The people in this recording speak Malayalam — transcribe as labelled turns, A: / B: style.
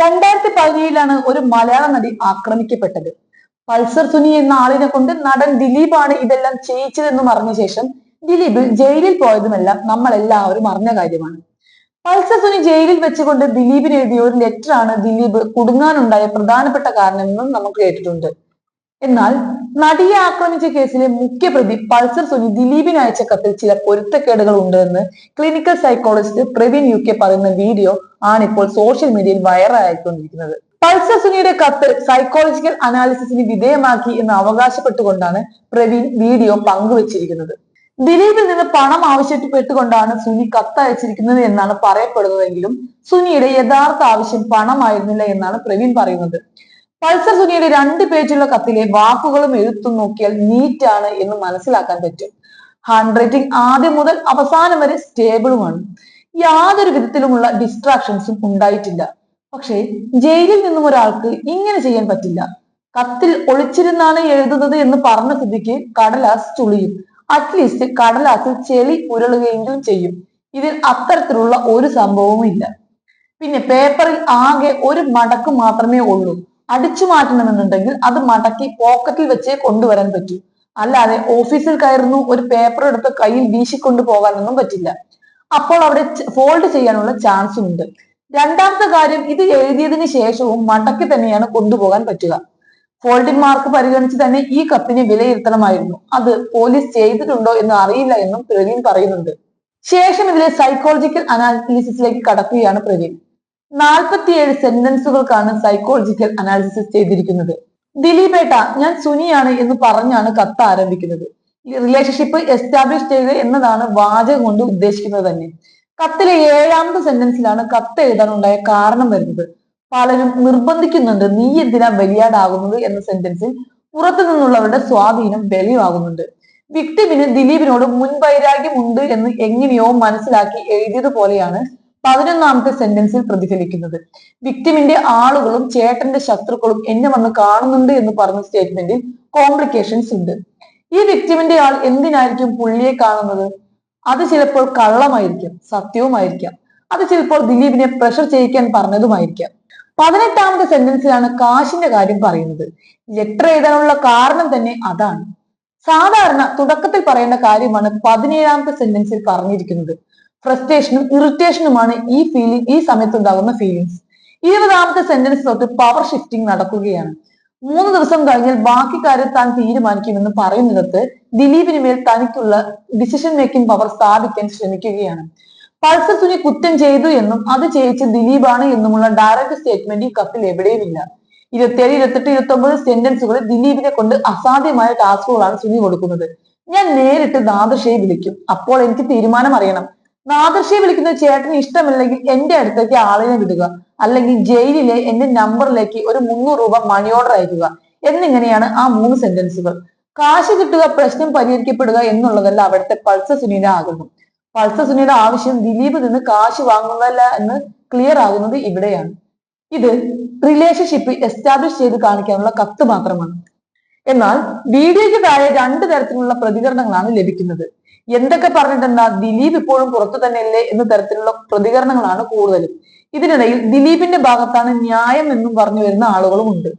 A: രണ്ടായിരത്തി പതിനേഴിലാണ് ഒരു മലയാള നടി ആക്രമിക്കപ്പെട്ടത്. പൾസർ സുനി എന്ന ആളിനെ കൊണ്ട് നടൻ ദിലീപാണ് ഇതെല്ലാം ചെയ്യിച്ചതെന്നും അറിഞ്ഞ ശേഷം ദിലീപ് ജയിലിൽ പോയതുമെല്ലാം നമ്മൾ എല്ലാവരും അറിഞ്ഞ കാര്യമാണ്. പൾസർ സുനി ജയിലിൽ വെച്ചുകൊണ്ട് ദിലീപിന് എഴുതിയ ഒരു ലെറ്റർ ആണ് ദിലീപ് കുടുങ്ങാനുണ്ടായ പ്രധാനപ്പെട്ട കാരണമെന്നും നമുക്ക് കേട്ടിട്ടുണ്ട്. എന്നാൽ നടിയെ ആക്രമിച്ച കേസിലെ മുഖ്യപ്രതി പൾസർ സുനി ദിലീപിന് അയച്ച കത്തിൽ ചില പൊരുത്തക്കേടുകൾ ഉണ്ടെന്ന് clinical psychologist Praveen U K പറയുന്ന വീഡിയോ ആണിപ്പോൾ സോഷ്യൽ മീഡിയയിൽ വൈറലായിക്കൊണ്ടിരിക്കുന്നത് പൾസർ സുനിയുടെ കത്ത് സൈക്കോളജിക്കൽ അനാലിസിസിന് വിധേയമാക്കി എന്ന് അവകാശപ്പെട്ടുകൊണ്ടാണ് പ്രവീൺ വീഡിയോ പങ്കുവച്ചിരിക്കുന്നത്. ദിലീപിൽ നിന്ന് പണം ആവശ്യപ്പെട്ടുകൊണ്ടാണ് സുനി കത്ത് അയച്ചിരിക്കുന്നത് എന്നാണ് പറയപ്പെടുന്നതെങ്കിലും സുനിയുടെ യഥാർത്ഥ ആവശ്യം പണമായിരുന്നില്ല എന്നാണ് പ്രവീൺ പറയുന്നത്. പൾസർ സുനിയുടെ രണ്ട് പേജുള്ള കത്തിലെ വാക്കുകളും എഴുത്തും നോക്കിയാൽ നീറ്റ് ആണ് എന്ന് മനസ്സിലാക്കാൻ പറ്റും. ഹാൻഡ് റൈറ്റിംഗ് ആദ്യം മുതൽ അവസാനം വരെ സ്റ്റേബിളുമാണ് യാതൊരു വിധത്തിലുമുള്ള ഡിസ്ട്രാക്ഷൻസും ഉണ്ടായിട്ടില്ല. പക്ഷേ ജയിലിൽ നിന്നും ഒരാൾക്ക് ഇങ്ങനെ ചെയ്യാൻ പറ്റില്ല. കത്തിൽ ഒളിച്ചിരുന്നാണ് എഴുതുന്നത് എന്ന് പറഞ്ഞ സ്ഥിതിക്ക് കടലാസ് ചുളിയും. അറ്റ്ലീസ്റ്റ് കടലാസിൽ ചെളി ഉരുളുകയെങ്കിലും ചെയ്യും. ഇതിൽ അത്തരത്തിലുള്ള ഒരു സംഭവവും ഇല്ല പിന്നെ പേപ്പറിൽ ആകെ ഒരു മടക്ക് മാത്രമേ ഉള്ളൂ. അടിച്ചു മാറ്റണമെന്നുണ്ടെങ്കിൽ അത് മടക്കി പോക്കറ്റിൽ വെച്ചേ കൊണ്ടുവരാൻ പറ്റൂ. അല്ലാതെ ഓഫീസിൽ കയറുന്നു ഒരു പേപ്പർ എടുത്ത് കയ്യിൽ വീശിക്കൊണ്ടു പോകാനൊന്നും പറ്റില്ല. അപ്പോൾ അവിടെ ഫോൾഡ് ചെയ്യാനുള്ള ചാൻസും ഉണ്ട്. രണ്ടാമത്തെ കാര്യം ഇത് എഴുതിയതിന് ശേഷവും മടക്കി തന്നെയാണ് കൊണ്ടുപോകാൻ പറ്റുക. ഫോൾഡിംഗ് മാർക്ക് പരിഗണിച്ച് തന്നെ ഈ കത്തിനെ വിലയിരുത്തണമായിരുന്നു. അത് പോലീസ് ചെയ്തിട്ടുണ്ടോ എന്ന് അറിയില്ല എന്നും പ്രവീൺ പറയുന്നുണ്ട്. ശേഷം ഇതിലെ സൈക്കോളജിക്കൽ അനാലിസിസിലേക്ക് കടക്കുകയാണ് പ്രവീൺ. നാൽപ്പത്തിയേഴ് സെന്റൻസുകൾക്കാണ് സൈക്കോളജിക്കൽ അനാലിസിസ് ചെയ്തിരിക്കുന്നത്. ദിലീപേട്ട ഞാൻ സുനിയാണ് എന്ന് പറഞ്ഞാണ് കത്ത് ആരംഭിക്കുന്നത്. റിലേഷൻഷിപ്പ് എസ്റ്റാബ്ലിഷ് ചെയ്യുക എന്നതാണ് വാചകം കൊണ്ട് ഉദ്ദേശിക്കുന്നത് തന്നെ. കത്തിലെ ഏഴാമത്തെ സെന്റൻസിലാണ് കത്ത് എഴുതാനുണ്ടായ കാരണം വരുന്നത്. പലരും നിർബന്ധിക്കുന്നുണ്ട് നീ എന്തിനാ ബലിയാടാകുന്നത്? എന്ന സെന്റൻസിൽ പുറത്തു നിന്നുള്ളവരുടെ സ്വാധീനം ബലിയാകുന്നുണ്ട് വിക്ടിമിന് ദിലീപിനോട് മുൻവൈരാഗ്യമുണ്ട് എന്ന് എങ്ങനെയോ മനസ്സിലാക്കി എഴുതിയതുപോലെയാണ് പതിനൊന്നാമത്തെ സെന്റൻസിൽ പ്രതിഫലിക്കുന്നത്. വിക്ടിമിന്റെ ആളുകളും ചേട്ടന്റെ ശത്രുക്കളും എന്നെ വന്ന് കാണുന്നുണ്ട് എന്ന് പറഞ്ഞ സ്റ്റേറ്റ്മെന്റിൽ കോംപ്ലിക്കേഷൻസ് ഉണ്ട്. ഈ വിക്ടിമിന്റെ ആൾ എന്തിനായിരിക്കും പുള്ളിയെ കാണുന്നത്? അത് ചിലപ്പോൾ കള്ളമായിരിക്കാം സത്യവുമായിരിക്കാം. അത് ചിലപ്പോൾ ദിലീപിനെ പ്രഷർ ചെയ്യിക്കാൻ പറഞ്ഞതുമായിരിക്കാം. പതിനെട്ടാമത്തെ സെന്റൻസിലാണ് കാശിന്റെ കാര്യം പറയുന്നത്. ലെറ്റർ എഴുതാനുള്ള കാരണം തന്നെ അതാണ്. സാധാരണ തുടക്കത്തിൽ പറയേണ്ട കാര്യമാണ് പതിനേഴാമത്തെ സെന്റൻസിൽ പറഞ്ഞിരിക്കുന്നത്. ഫ്രസ്ട്രേഷനും ഇറിറ്റേഷനുമാണ് ഈ ഫീലിംഗ് ഈ സമയത്ത് ഉണ്ടാകുന്ന ഫീലിംഗ്സ് ഇരുപതാമത്തെ സെന്റൻസ് തൊട്ട് പവർ ഷിഫ്റ്റിംഗ് നടക്കുകയാണ്. മൂന്ന് ദിവസം കഴിഞ്ഞാൽ ബാക്കി കാര്യം താൻ തീരുമാനിക്കുമെന്ന് പറയുന്നിടത്ത് ദിലീപിന് മേൽ തനിക്കുള്ള ഡിസിഷൻ മേക്കിംഗ് പവർ സ്ഥാപിക്കാൻ ശ്രമിക്കുകയാണ്. പൾസർ സുനി കുറ്റം ചെയ്തു എന്നും അത് ചെയ്യിച്ച് ദിലീപാണ് എന്നുമുള്ള ഡയറക്റ്റ് സ്റ്റേറ്റ്മെന്റ് ഈ കത്തിൽ എവിടെയുമില്ല. ഇരുപത്തിയേഴ് ഇരുപത്തെട്ട് ഇരുപത്തി ഒമ്പത് സെന്റൻസുകളിൽ ദിലീപിനെ കൊണ്ട് അസാധ്യമായ ടാസ്കുകളാണ് സുനി കൊടുക്കുന്നത്. ഞാൻ നേരിട്ട് ദാദൃശയെ വിളിക്കും. അപ്പോൾ എനിക്ക് തീരുമാനം അറിയണം. നാദർഷയെ വിളിക്കുന്ന ചേട്ടന് ഇഷ്ടമില്ലെങ്കിൽ എന്റെ അടുത്തേക്ക് ആളിനെ വിടുക. അല്ലെങ്കിൽ ജയിലിലെ എന്റെ നമ്പറിലേക്ക് ഒരു മുന്നൂറ് രൂപ മണി ഓർഡർ അയക്കുക. എന്നിങ്ങനെയാണ് ആ മൂന്ന് സെന്റൻസുകൾ കാശ് കിട്ടുക പ്രശ്നം പരിഹരിക്കപ്പെടുക എന്നുള്ളതല്ല അവിടുത്തെ പൾസ സുനിയുടെ ആകുന്നു പൾസ സുനിയുടെ ആവശ്യം ദിലീപ് നിന്ന് കാശ് വാങ്ങുന്നതല്ല എന്ന് ക്ലിയർ ആകുന്നത് ഇവിടെയാണ്. ഇത് റിലേഷൻഷിപ്പ് എസ്റ്റാബ്ലിഷ് ചെയ്ത് കാണിക്കാനുള്ള കത്ത് മാത്രമാണ്. എന്നാൽ വീഡിയോയ്ക്ക് താഴെ രണ്ട് തരത്തിലുള്ള പ്രതികരണങ്ങളാണ് ലഭിക്കുന്നത്. എന്തൊക്കെ പറഞ്ഞിട്ടെന്താ ദിലീപ് ഇപ്പോഴും പുറത്തു തന്നെയല്ലേ എന്ന തരത്തിലുള്ള പ്രതികരണങ്ങളാണ് കൂടുതലും. ഇതിനിടയിൽ ദിലീപിന്റെ ഭാഗത്താണ് ന്യായം എന്നും പറഞ്ഞു വരുന്ന ആളുകളും ഉണ്ട്